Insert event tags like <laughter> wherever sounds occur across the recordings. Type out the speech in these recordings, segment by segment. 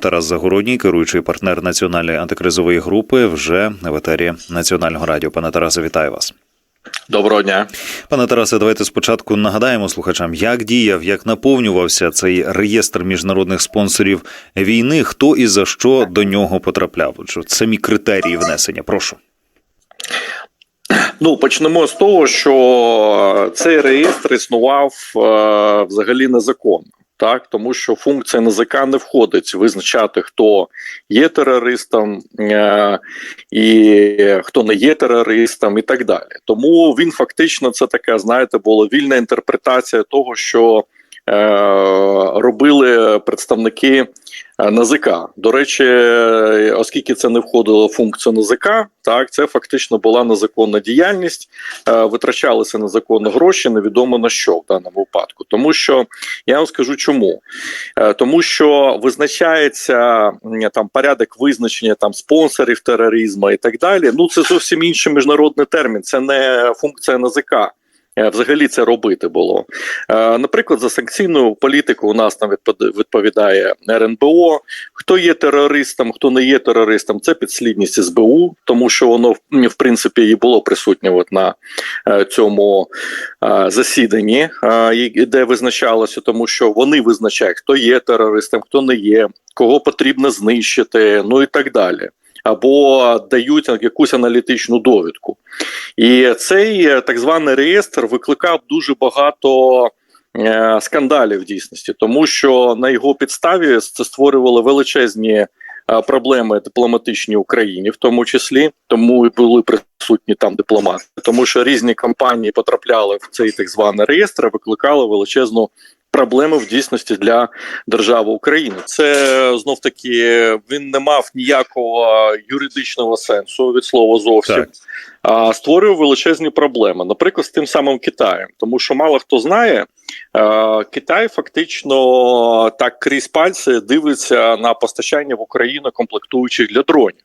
Тарас Загородній, керуючий партнер національної антикризової групи, вже в етері національного радіо. Пане Тарасе, вітаю вас. Доброго дня. Пане Тарасе, давайте спочатку нагадаємо слухачам, як діяв, як наповнювався цей реєстр міжнародних спонсорів війни, хто і за що до нього потрапляв. От Самі критерії внесення. Прошу. Ну почнемо з того, що цей реєстр існував е, взагалі незаконно. Так, тому що функція НЗК не входить визначати, хто є терористом е, і хто не є терористом, і так далі. Тому він фактично це така, знаєте, була вільна інтерпретація того, що робили представники е, НАЗК. До речі, оскільки це не входило в функцію НАЗК, так це фактично була незаконна діяльність, е, витрачалися незаконно гроші, невідомо на що в даному випадку. Тому що я вам скажу чому. Е, Тому що визначається там порядок визначення там спонсорів тероризму і так далі. Ну це зовсім інший міжнародний термін, це не функція НАЗК. Е, Взагалі це робити було. Е, Наприклад, за санкційну політику у нас там відповідає РНБО. Хто є терористом, хто не є терористом, це підслідність СБУ, тому що воно в- принципі і було присутнє от на е, цьому засіданні, де визначалося, тому що вони визначають, хто є терористом, хто не є, кого потрібно знищити, ну і так далі. Або дають якусь аналітичну довідку. І цей е, так званий реєстр викликав дуже багато е, скандалів в дійсності, тому що на його підставі це створювало величезні е, проблеми дипломатичні Україні, в тому числі, тому і були присутні там дипломати, тому що різні компанії потрапляли в цей так званий реєстр, викликали величезну. Проблеми в дійсності для держави України. Це знов таки він не мав ніякого юридичного сенсу від слова зовсім Так. а, створює величезні проблеми, наприклад, з тим самим Китаєм, тому що мало хто знає, е, Китай фактично так крізь пальці дивиться на постачання в Україну комплектуючих для дронів.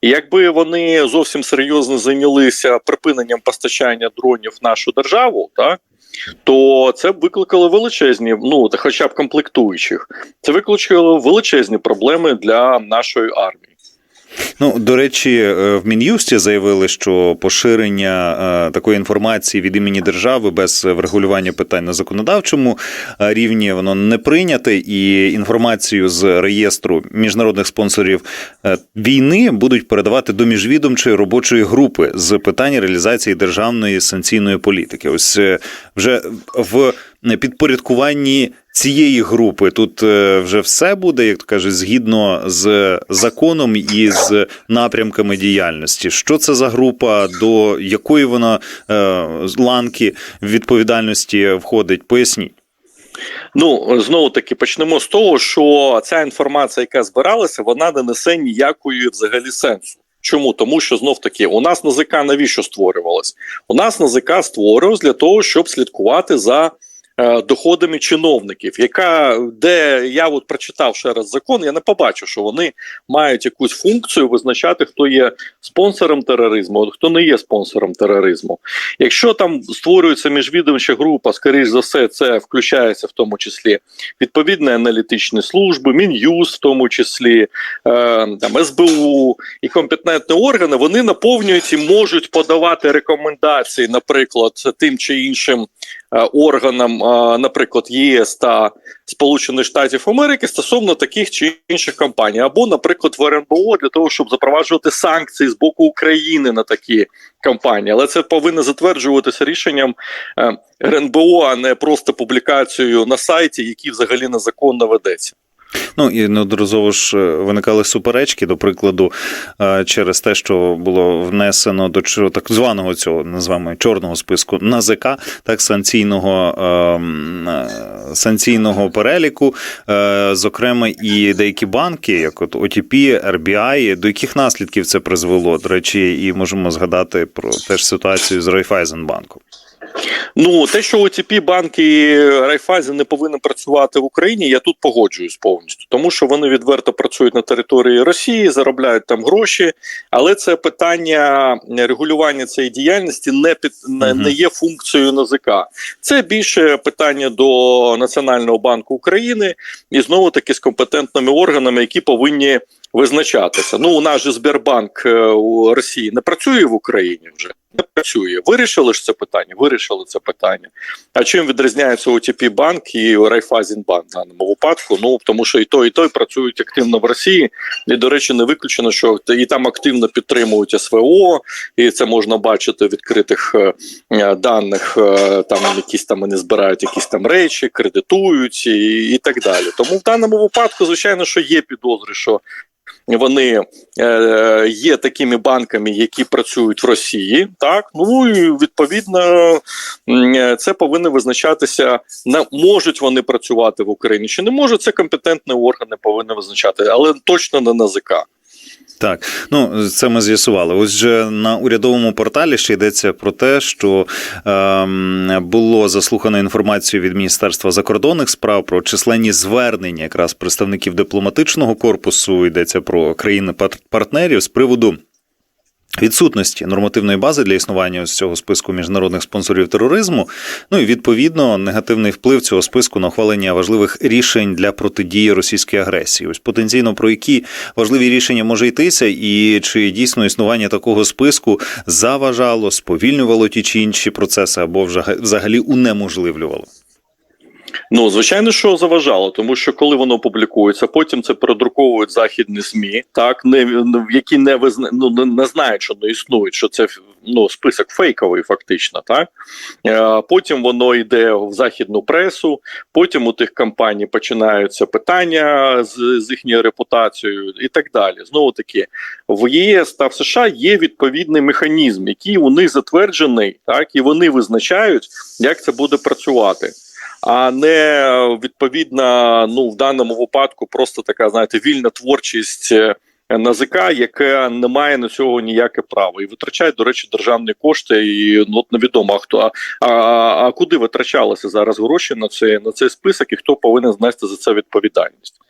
І якби вони зовсім серйозно зайнялися припиненням постачання дронів в нашу державу, так то це викликало величезні, ну хоча б комплектуючих, це викликало величезні проблеми для нашої армії. Ну, до речі, е, в Мін'юсті заявили, що поширення е, такої інформації від імені держави без врегулювання питань на законодавчому е, рівні воно не прийняте, і інформацію з реєстру міжнародних спонсорів війни будуть передавати до міжвідомчої робочої групи з питань реалізації державної санкційної політики. Ось вже в підпорядкуванні цієї групи тут е, вже все буде, як то кажуть, згідно з законом і з напрямками діяльності. Що це за група, до якої вона е, ланки відповідальності входить? Поясніть. Ну знову таки почнемо з того, що ця інформація, яка збиралася, вона не несе ніякої взагалі сенсу. Чому? Тому що знов таки у нас НАЗК навіщо створювалось? У нас НАЗК створювалось для того, щоб слідкувати за доходами чиновників, яка де я от прочитав ще раз закон, я не побачив, що вони мають якусь функцію визначати, хто є спонсором тероризму, хто не є спонсором тероризму. Якщо там створюється міжвідомча група, скоріш за все, це включається в тому числі відповідні аналітичні служби, Мін'юз, в тому числі е, там СБУ і компетентні органи, вони наповнюють і можуть подавати рекомендації, наприклад, тим чи іншим е, органам, е, наприклад, ЄС та Сполучених Штатів Америки стосовно таких чи інших компаній, або, наприклад, в РНБО для того, щоб запроваджувати санкції з боку України на такі компанії. Але це повинно затверджуватися рішенням е, РНБО, а не просто публікацією на сайті, які взагалі незаконно ведеться. Ну і неодноразово ж е, виникали суперечки, до прикладу, е, через те, що було внесено до так званого цього називаємо чорного списку НАЗК, так санкційного ем, е, санкційного переліку, зокрема, і деякі банки, як от OTP, RBI, до яких наслідків це призвело. До речі, і можемо згадати про теж ситуацію з Райфайзенбанком. Ну, те, що ОТП банки Райфайзен не повинні працювати в Україні, я тут погоджуюсь повністю, тому що вони відверто працюють на території Росії, заробляють там гроші, але це питання регулювання цієї діяльності не під не, не є функцією НАЗК. Це більше питання до Національного банку України і знову таки з компетентними органами, які повинні визначатися. Ну, у нас же Сбербанк е, у Росії не працює в Україні вже. Не працює. Вирішили ж це питання? Вирішили це питання. А чим відрізняється ОТП банк і Райфайзенбанк в даному випадку? Ну тому що і той, і той працюють активно в Росії. І, до речі, не виключено, що і там активно підтримують СВО, і це можна бачити в відкритих е, е, даних. е, Там якісь там вони збирають якісь там речі, кредитують і, і так далі. Тому в даному випадку, звичайно, що є підозри, що вони е, є такими банками, які працюють в Росії. Так ну і відповідно е, це повинно визначатися. На можуть вони працювати в Україні чи не можуть. Це компетентні органи повинні визначати, але точно не НАЗК. Так, ну це ми з'ясували. Ось же на урядовому порталі ще йдеться про те, що ем, було заслухано інформацію від Міністерства закордонних справ про численні звернення якраз представників дипломатичного корпусу. Йдеться про країни партнерів з приводу. Відсутності нормативної бази для існування ось цього списку міжнародних спонсорів тероризму, ну і відповідно негативний вплив цього списку на ухвалення важливих рішень для протидії російській агресії. Ось потенційно про які важливі рішення може йтися, і чи дійсно існування такого списку заважало, сповільнювало ті чи інші процеси, або взагалі унеможливлювало. Ну, звичайно, що заважало, тому що коли воно публікується, потім це передруковують західні змі, так не які не визна, ну, не знають, що не існують, що це ну список фейковий, фактично, так е, потім воно йде в західну пресу. Потім у тих компаній починаються питання з, з їхньою репутацією і так далі. Знову таки, в ЄС та в США є відповідний механізм, який у них затверджений, так і вони визначають, як це буде працювати а не відповідна, ну в даному випадку просто така, знаєте, вільна творчість е, НАЗК, яке не має на цього ніяке право і витрачає, до речі, державні кошти. І ну, от невідомо а хто а, а, а куди витрачалися зараз гроші на цей на цей список, і хто повинен знести за це відповідальність.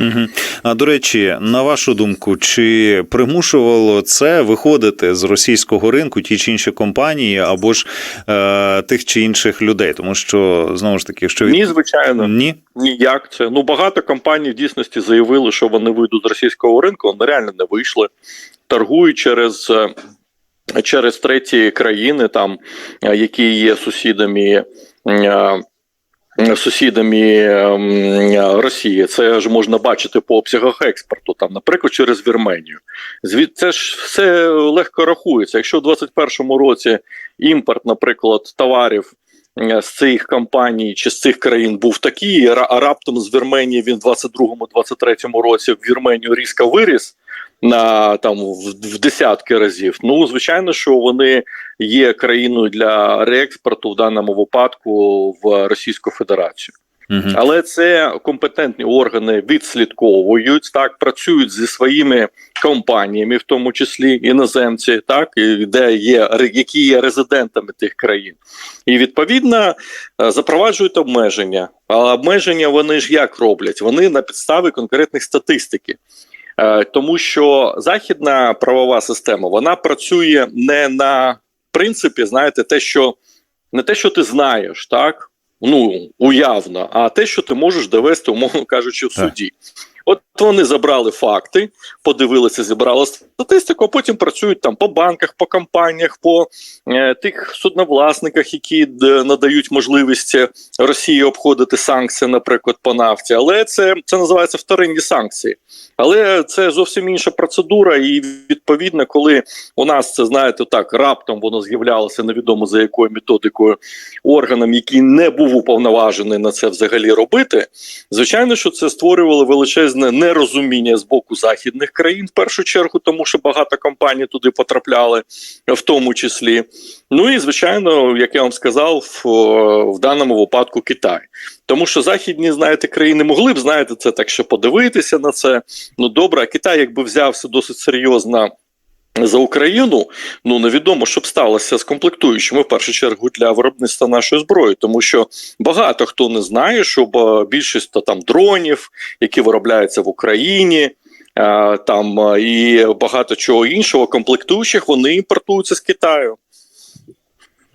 Угу. А до речі, на вашу думку, чи примушувало це виходити з російського ринку ті чи інші компанії або ж е, тих чи інших людей? Тому що знову ж таки, від... Ні, звичайно, ні, ніяк це. Ну багато компаній в дійсності заявили, що вони вийдуть з російського ринку, вони реально не вийшли, торгують через. е, Через треті країни, там е, які є сусідами е, сусідами ем, Росії. Це ж можна бачити по обсягах експорту, там, наприклад, через Вірменію. Звід це ж все легко рахується. Якщо в 2021 році імпорт, наприклад, товарів. З цих компаній чи з цих країн був такий, а раптом з Вірменії він в 22-23 році в Вірменію різко виріс на там в, десятки разів. Ну звичайно, що вони є країною для реекспорту в даному випадку в Російську Федерацію. угу. Але це компетентні органи відслідковують так, працюють зі своїми компаніями, в тому числі іноземці, так і де є які є резидентами тих країн, і відповідно е, запроваджують обмеження. А обмеження вони ж як роблять? Вони на підставі конкретних статистики. Е, Тому що західна правова система вона працює не на принципі, знаєте, те, що не те, що ти знаєш, так ну уявно, а те, що ти можеш довести, умовно кажучи, в Так. суді. От вони забрали факти, подивилися, зібрали статистику, а потім працюють там по банках, по компаніях, по е, тих судновласниках, які д- надають можливість Росії обходити санкції, наприклад, по нафті. Але це, це називається вторинні санкції. Але це зовсім інша процедура, і відповідно, коли у нас це знаєте, так раптом воно з'являлося невідомо за якою методикою органом, який не був уповноважений на це взагалі робити. Звичайно, що це створювало величезне нерозуміння з боку західних країн, в першу чергу, тому що багато компаній туди потрапляли, в тому числі. Ну і звичайно, як я вам сказав, в, в даному випадку Китай. Тому що західні, знаєте, країни могли б знаєте, це так, що подивитися на це. Ну добре, а Китай, якби взявся досить серйозно за Україну, ну невідомо, що б сталося з комплектуючими в першу чергу для виробництва нашої зброї, тому що багато хто не знає, що більшість то, там дронів, які виробляються в Україні. е, Там е, і багато чого іншого комплектуючих вони імпортуються з Китаю.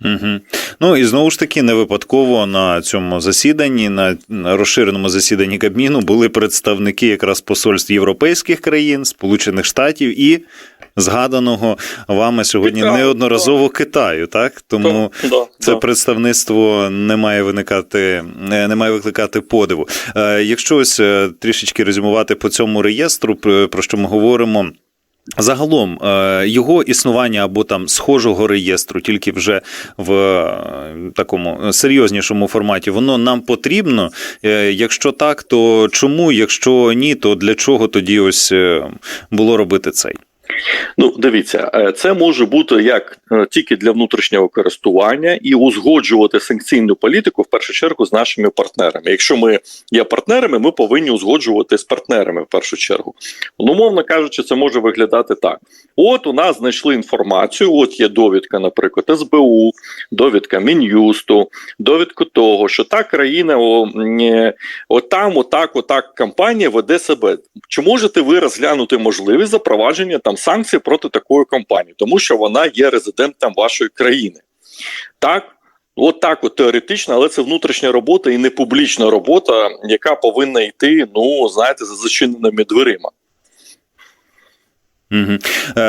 Угу. Ну і знову ж таки, не випадково на цьому засіданні, на розширеному засіданні Кабміну, були представники якраз посольств європейських країн, Сполучених Штатів і згаданого вами сьогодні Китаю, неодноразово Китаю. Так тому да, це да. представництво не має виникати, не має викликати подиву. Е, Якщо ось е, трішечки резюмувати по цьому реєстру, про що ми говоримо. Загалом е, його існування або там схожого реєстру, тільки вже в е, такому серйознішому форматі, воно нам потрібно. Е, Якщо так, то чому? Якщо ні, то для чого тоді ось було робити цей? Ну, дивіться, е, це може бути як е, тільки для внутрішнього користування і узгоджувати санкційну політику в першу чергу з нашими партнерами. Якщо ми є партнерами, ми повинні узгоджувати з партнерами в першу чергу. Ну, умовно кажучи, це може виглядати так: от у нас знайшли інформацію. От є довідка, наприклад, СБУ, довідка Мін'юсту, довідку того, що та країна о, м, отам, отак, отак компанія веде себе. Чи можете ви розглянути можливість запровадження там санкцій проти такої компанії, тому що вона є резидентом вашої країни? Так. От так, от теоретично, але це внутрішня робота і не публічна робота, яка повинна йти, ну знаєте, за зачиненими дверима. Угу.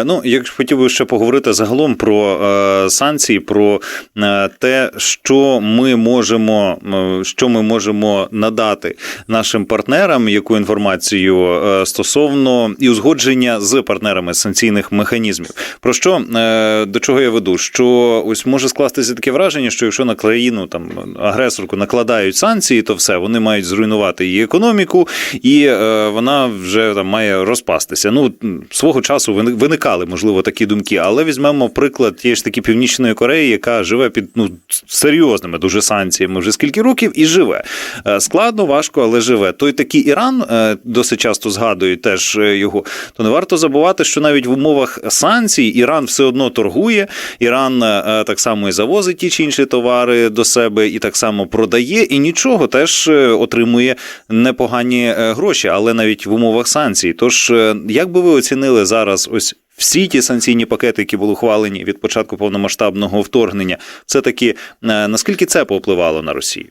Ну, якщо хотів би ще поговорити загалом про е, санкції, про е, те, що ми можемо, е, що ми можемо надати нашим партнерам, яку інформацію е, стосовно і узгодження з партнерами санкційних механізмів. Про що е, до чого я веду? Що ось може скластися таке враження, що якщо на країну там агресорку накладають санкції, то все вони мають зруйнувати її економіку, і е, вона вже там має розпастися. Ну свого часу вини- виникали, можливо, такі думки, але візьмемо приклад тієї ж таки Північної Кореї, яка живе під ну серйозними дуже санкціями вже скільки років і живе. Е, Складно, важко, але живе. Той такий Іран е, досить часто згадують теж е, його. То не варто забувати, що навіть в умовах санкцій Іран все одно торгує. Іран так само і завозить ті чи інші товари до себе, і так само продає, і нічого теж отримує непогані гроші, але навіть в умовах санкцій. Тож, як би ви оцінили зараз ось всі ті санкційні пакети, які були ухвалені від початку повномасштабного вторгнення, все таки е, наскільки це повпливало на Росію?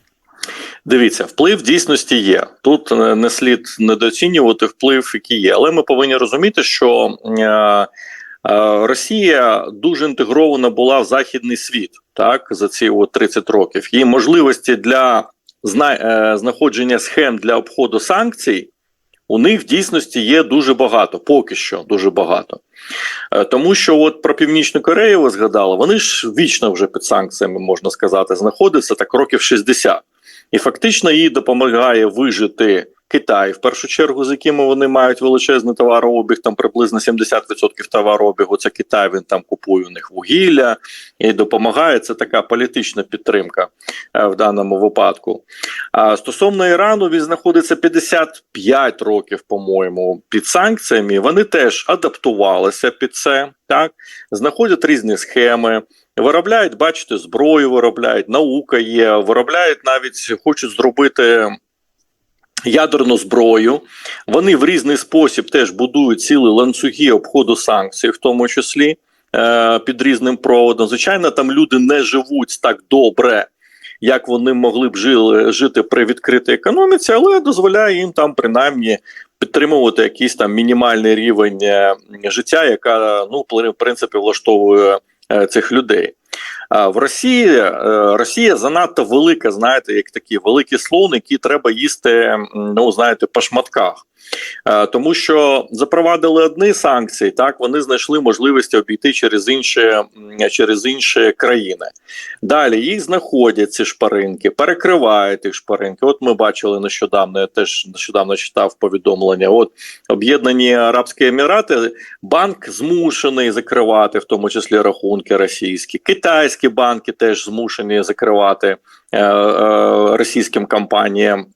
Дивіться, вплив дійсності є. Тут е, не слід недооцінювати вплив, який є. Але ми повинні розуміти, що е, Росія дуже інтегрована була в західний світ так за ці от 30 років. Її можливості для знаходження схем для обходу санкцій. У них в дійсності є дуже багато, поки що дуже багато. Е, Тому що от про Північну Корею ви згадали, вони ж вічно вже під санкціями, можна сказати, знаходяться так років 60. І фактично їй допомагає вижити Китай, в першу чергу, з якими вони мають величезний товарообіг, там приблизно 70% товарообігу. Це Китай, він там купує у них вугілля і допомагає. Це така політична підтримка е, в даному випадку. А стосовно Ірану, він знаходиться 55 років, по-моєму, під санкціями. Вони теж адаптувалися під це, так знаходять різні схеми. Виробляють, бачите, зброю виробляють, наука є, виробляють навіть хочуть зробити ядерну зброю. Вони в різний спосіб теж будують цілі ланцюги обходу санкцій, в тому числі е, під різним проводом. Звичайно, там люди не живуть так добре. Як вони могли б жили, жити при відкритій економіці, але дозволяє їм там принаймні підтримувати якийсь там мінімальний рівень е, життя, яка ну в принципі влаштовує е, цих людей. В Росії е, Росія занадто велика, знаєте, як такий великий слон, який треба їсти, ну знаєте, по шматках. Е, Тому що запровадили одні санкції, так вони знайшли можливість обійти через інші, через інші країни. Далі їх знаходять ці шпаринки, перекривають їх шпаринки. От ми бачили нещодавно, я теж нещодавно читав повідомлення. От Об'єднані Арабські Емірати, банк змушений закривати, в тому числі рахунки російські, китайські банки теж змушені закривати е, е, російським компаніям.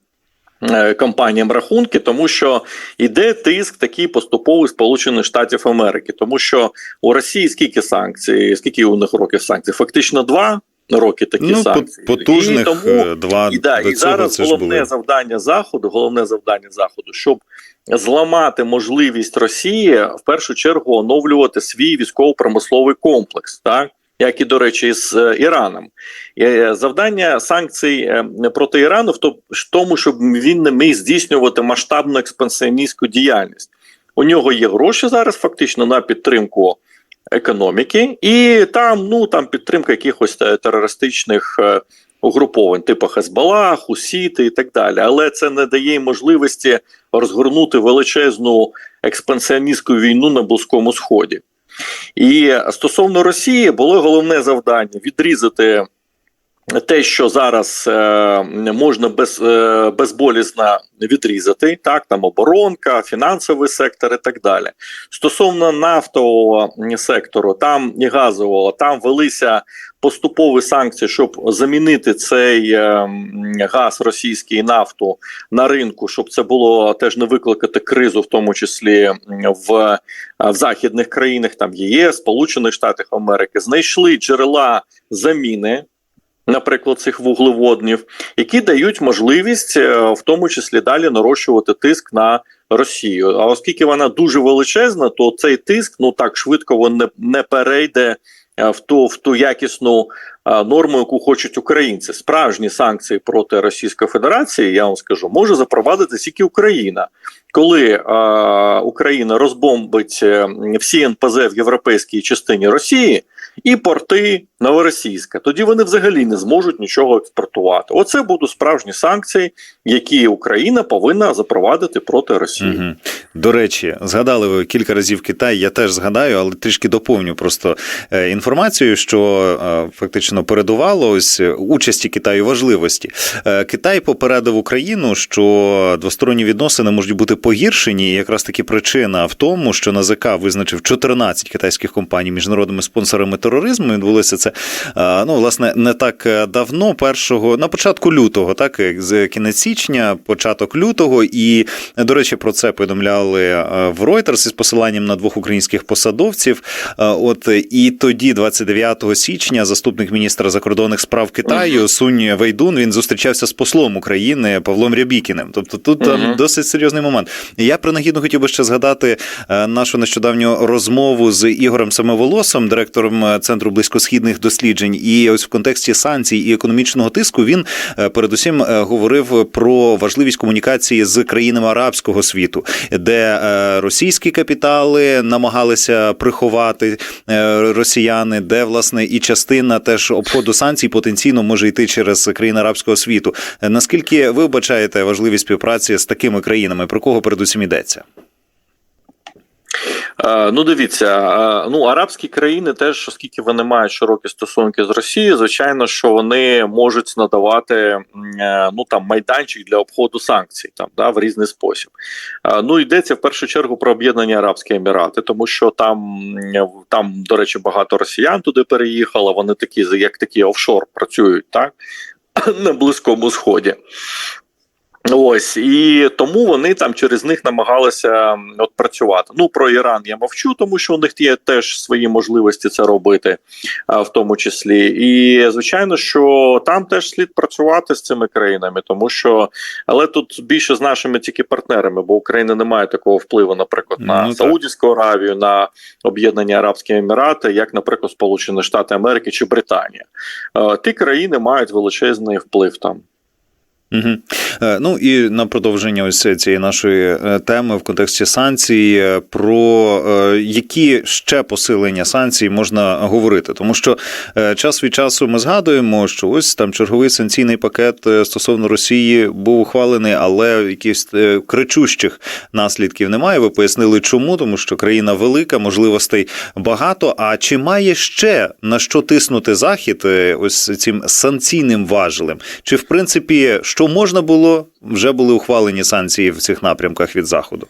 Е, компаніям рахунки, тому що йде тиск такий поступовий Сполучених Штатів Америки, тому що у Росії скільки санкцій, скільки у них років санкцій? Фактично два роки такі Ну, санкції. потужних І тому е, два і, да, і зараз головне були. завдання заходу, головне завдання заходу, щоб зламати можливість Росії в першу чергу оновлювати свій військово-промисловий комплекс, так як і до речі, з е, Іраном. Е, Завдання санкцій е, проти Ірану в тому, щоб він не міг здійснювати масштабну експансіоністську діяльність. У нього є гроші зараз фактично на підтримку економіки, і там ну там підтримка якихось терористичних е, угруповань, типу Хезбалла, Хусіти і так далі. Але це не дає можливості розгорнути величезну експансіоністську війну на Близькому Сході. І стосовно Росії було головне завдання відрізати те, що зараз е, можна без, е, безболісно відрізати, так там оборонка, фінансовий сектор і так далі. Стосовно нафтового сектору, там і газового, там велися поступові санкції, щоб замінити цей е, газ російський нафту на ринку, щоб це було теж не викликати кризу, в тому числі в, в західних країнах, там ЄС, Сполучених Штатів Америки, знайшли джерела заміни. Наприклад, цих вуглеводнів, які дають можливість, е, в тому числі далі нарощувати тиск на Росію. А оскільки вона дуже величезна, то цей тиск ну так швидко не, не перейде е, в ту в ту якісну е, норму, яку хочуть українці. Справжні санкції проти Російської Федерації, я вам скажу, може запровадити тільки Україна. Коли е, Україна розбомбить всі НПЗ в європейській частині Росії і порти новоросійська, тоді вони взагалі не зможуть нічого експортувати. Оце будуть справжні санкції, які Україна повинна запровадити проти Росії. Угу. До речі, згадали ви кілька разів Китай. Я теж згадаю, але трішки доповню просто е, інформацію, що е, фактично передувало ось е, участі Китаю важливості. Китай попередив Україну, що двосторонні відносини можуть бути погіршені. І якраз таки причина в тому, що НАЗК визначив 14 китайських компаній міжнародними спонсорами тероризму. Відбулося це е, ну власне не так е, давно, першого на початку лютого, так з кінець січня, початок лютого, і до речі, про це повідомляли е, в Reuters із посиланням на двох українських посадовців. Е, От і тоді, 29 січня, заступник міністра закордонних справ Китаю Сунь Вейдун він зустрічався з послом України Павлом Рябікіним. Тобто тут Мгм. досить серйозний момент. Я принагідно хотів би ще згадати е, нашу нещодавню розмову з Ігорем Самоволосом, директором е, центру близькосхідних досліджень. І ось в контексті санкцій і економічного тиску він е, передусім е, говорив про важливість комунікації з країнами арабського світу, де е, російські капітали намагалися приховати росіяни, де власне і частина теж обходу санкцій потенційно може йти через країни арабського світу. Наскільки ви вбачаєте важливість співпраці з такими країнами? Про кого передусім йдеться? Е, Ну, дивіться, е, ну арабські країни теж, оскільки вони мають широкі стосунки з Росією, звичайно, що вони можуть надавати е, ну там майданчик для обходу санкцій, там да в різний спосіб. Ну йдеться в першу чергу про об'єднані Арабські Емірати, тому що там, там, до речі, багато росіян туди переїхало. Вони такі як такі офшор працюють, так <clears throat> на близькому сході. Ось і тому вони там через них намагалися от працювати. Ну про Іран я мовчу, тому що у них є теж свої можливості це робити, а, в тому числі. І звичайно, що там теж слід працювати з цими країнами, тому що але тут більше з нашими тільки партнерами, бо Україна не має такого впливу, наприклад, на Ну. Саудівську Аравію, на Об'єднані Арабські Емірати, як, наприклад, Сполучені Штати Америки чи Британія. Е, Ті країни мають величезний вплив там. Угу. Ну і на продовження ось цієї нашої е, теми в контексті санкцій е, про які ще посилення санкцій можна говорити, тому що час від часу ми згадуємо, що ось там черговий санкційний пакет стосовно Росії був ухвалений, але якихось кричущих наслідків немає. Ви пояснили, чому тому, що країна велика, можливостей багато. А чи має ще на що тиснути захід ось цим санкційним важелем? Чи в принципі що можна було, вже були ухвалені санкції в цих напрямках від заходу?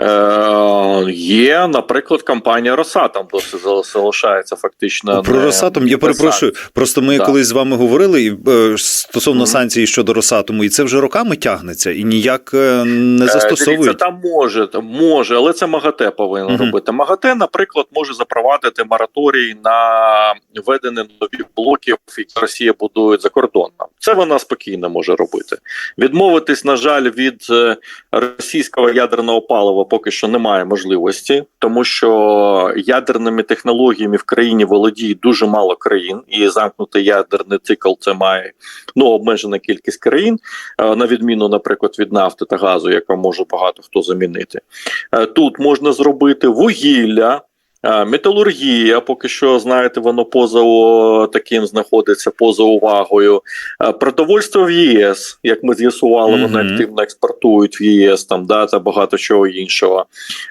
Е, є, наприклад, компанія Росатом досі зал- залишається фактично. Про не- Росатом я перепрошую. Просто ми Так. колись з вами говорили і, е, стосовно Мгм. санкцій щодо Росатому, і це вже роками тягнеться і ніяк е, не Е, там може, може, але це МАГАТЕ повинен Мгм. робити. МАГАТЕ, наприклад, може запровадити мораторій на введення нових блоків, які Росія будує за кордоном. Це вона спокійно може робити. Відмовитись, на жаль, від російського ядерного палива поки що немає можливості, тому що ядерними технологіями в країні володіє дуже мало країн, і замкнутий ядерний цикл це має ну обмежена кількість країн, е, на відміну, наприклад, від нафти та газу, яка може багато хто замінити. Е, Тут можна зробити вугілля. Металургія, поки що знаєте, воно поза о, таким знаходиться поза увагою. Продовольство в ЄС, як ми з'ясували, вони активно експортують в ЄС там да, та багато чого іншого.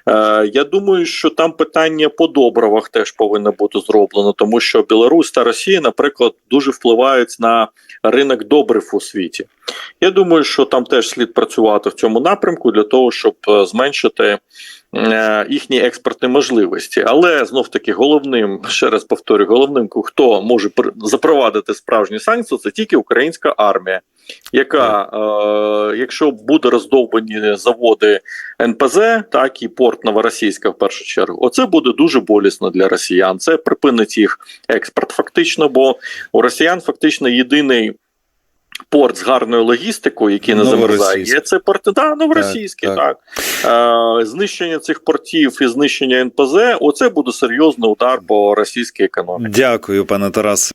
Е, я думаю, що там питання по добривах теж повинно бути зроблено, тому що Білорусь та Росія, наприклад, дуже впливають на ринок добрив у світі. Я думаю, що там теж слід працювати в цьому напрямку для того, щоб е, зменшити е, їхні експортні можливості. Але знов таки головним, ще раз повторю, головним, хто може запровадити справжні санкції, це тільки українська армія. Яка, е, якщо буде роздовбані заводи НПЗ, так і порт Новоросійська в першу чергу, оце буде дуже болісно для росіян. Це припинить їх експорт, фактично, бо у росіян фактично єдиний порт з гарною логістикою, який не замерзає, це порт да, новоросійський. Так, Так, Е, знищення цих портів і знищення НПЗ, оце буде серйозний удар по російській економіці. Дякую, пане Тарас.